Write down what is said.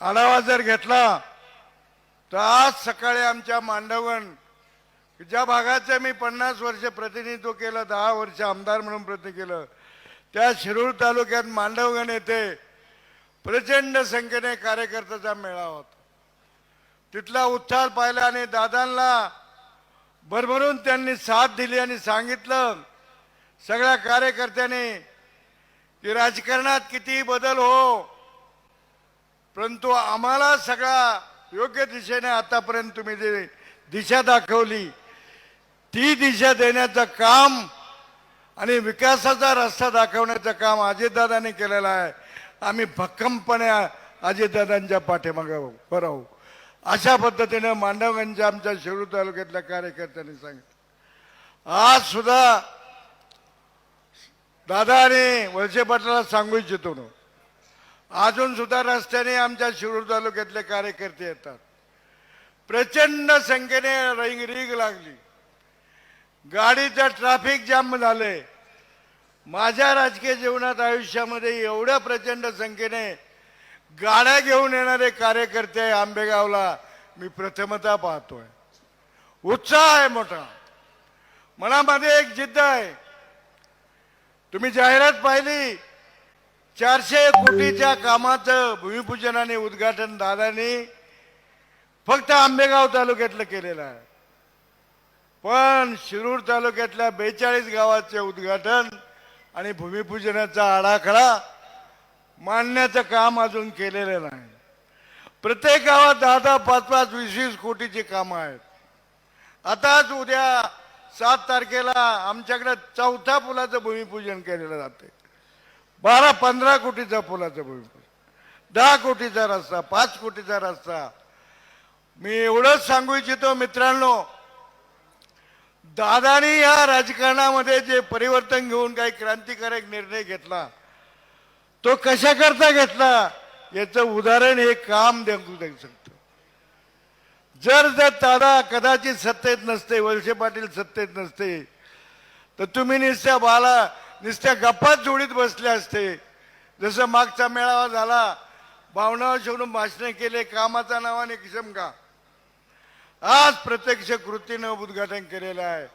आढावा जर घेतला तर आज सकाळी आमच्या मांडवगण ज्या भागाचं मी पन्नास वर्ष प्रतिनिधित्व केलं दहा वर्ष आमदार म्हणून प्रयत्न केलं त्या शिरूर तालुक्यात मांडवगण येथे प्रचंड संख्येने कार्यकर्त्याचा मेळावा होता. तिथला उत्साह पाहिला आणि दादांना भरभरून त्यांनी साथ दिली आणि सांगितलं सगळ्या कार्यकर्त्यांनी की राजकारणात किती बदल हो परंतु आम्हाला सगळा योग्य दिशेने आतापर्यंत तुम्ही जे दिशा दाखवली ती दिशा देण्याचं काम आणि विकासाचा रस्ता दाखवण्याचं काम अजितदादांनी केलेलं आहे. आम्ही भक्कमपणे अजितदादांच्या पाठीमागे उभं राहू. अशा पद्धतीनं मांडवगंजच्या आमच्या शिरूर तालुक्यातल्या कार्यकर्त्यांनी सांगितलं. आज सुद्धा दादा आणि वळसे पाटलाला सांगू इच्छितो ना. अजून सुद्धा रस्त्याने आमच्या शिरूर तालुक्यातले कार्यकर्ते येतात. प्रचंड संख्येने रिंग रिंग लागली. गाडीचं ट्रॅफिक जाम झालंय. माझ्या राजकीय जीवनात आयुष्यामध्ये एवढ्या प्रचंड संख्येने गाड्या घेऊन येणारे कार्यकर्ते आंबेगावला मी प्रथमता पाहतोय. उत्साह आहे मोठा. मनामध्ये एक जिद्द आहे. तुम्ही जाहिरात पाहिली चारशे कोटीच्या कामाचं भूमिपूजन आणि उद्घाटन दादानी फक्त आंबेगाव तालुक्यातलं केलेलं आहे. पण शिरूर तालुक्यातल्या बेचाळीस गावाचे उद्घाटन आणि भूमिपूजनाचा आराखडा मांडण्याचं काम अजून केलेलं नाही. प्रत्येक गावात दहा दहा पाच पाच वीस वीस कोटीची कामं आहेत. आताच उद्या सात तारखेला आमच्याकडे चौथ्या पुलाचं भूमिपूजन केलेलं जाते बारा पंधरा कोटीचा पुलाचा भूमिपूजन. दहा कोटीचा रस्ता पाच कोटीचा रस्ता. मी एवढंच सांगू इच्छितो मित्रांनो दादानी या राजकारणामध्ये जे परिवर्तन घेऊन काही क्रांतिकारक निर्णय घेतला तो कशा करता घेतला याचं उदाहरण हे काम देऊ देऊ शकतो. जर जर दादा कदाचित सत्तेत नसते वळसे पाटील सत्तेत नसते तर तुम्ही निश्चय बाला नुसत्या गप्पात जोडीत बसले असते. जसं मागचा मेळावा झाला भावनावर सोडून भाषणे केले कामाच्या नावाने किसम का आज प्रत्यक्ष कृतीनं उद्घाटन केलेलं आहे.